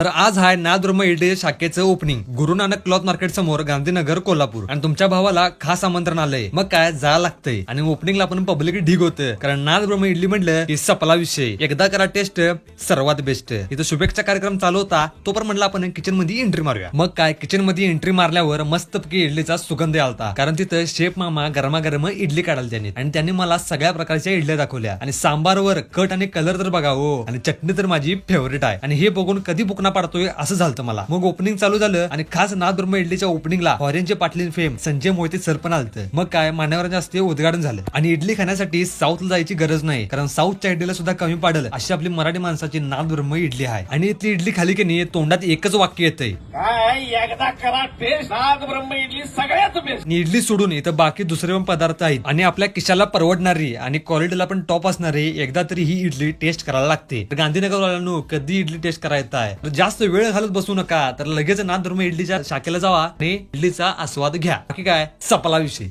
तर आज आहे नादुर्म इडली शाखेचं opening Guru Nanak cloth market समोर गांधीनगर कोल्हापूर. आणि तुमच्या भावाला खास आमंत्रण आलंय. मग काय जायला लागतंय? आणि ओपनिंगला आपण पब्लिक ढीग होतं. कारण नादब्रह्म इडली म्हटलं की सपला विषय. एकदा करा टेस्ट सर्वात बेस्ट इथं शुभेच्छा कार्यक्रम चालू होता. तो पण म्हटलं आपण किचनमध्ये एंट्री मारूया. मग काय किचनमध्ये एंट्री मारल्यावर मस्तपैकी इडलीचा सुगंध आलता कारण तिथं शेफ मामा गरमागरम इडली काढाल त्यांनी. आणि त्यांनी मला सगळ्या प्रकारच्या इडल्या दाखवल्या. आणि सांबारवर कट आणि कलर तर बघा हो. आणि चटणी तर माझी फेवरेट आहे. आणि हे बघून कधी बुकना पाडतोय असं झालं मला. मग ओपनिंग चालू झालं आणि खास नादब्रह्म इडलीच्या ओपनिंगला ऑरेंज पाटलीन फेम संजय मोहिते सर पण आलतं. मग काय मान्यवरांच्या हस्ते उद्घाटन झालं. आणि इडली खाण्यासाठी साऊथला जायची गरज नाही कारण साऊथच्या इडलीला सुद्धा कमी पाडल. अशी आपली मराठी माणसाची नादब्रह्म इडली आहे. आणि इथली इडली खाली की नाही तोंडात एकच वाक्य येतंय. इडली सोडून इथं बाकी दुसरे पण पदार्थ आहेत. आणि आपल्या किशाला परवडणारी आणि क्वालिटीला पण टॉप असणारी एकदा तरी ही इडली टेस्ट करायला लागते. गांधीनगर वाल्यांनो कधी इडली टेस्ट करायचा आहे जास्त वेळ घालत बसू नका तर लगेच नाथ धर्म इडलीच्या शाखेला जावा आणि इडलीचा आस्वाद घ्या. बाकी काय? सपला विषय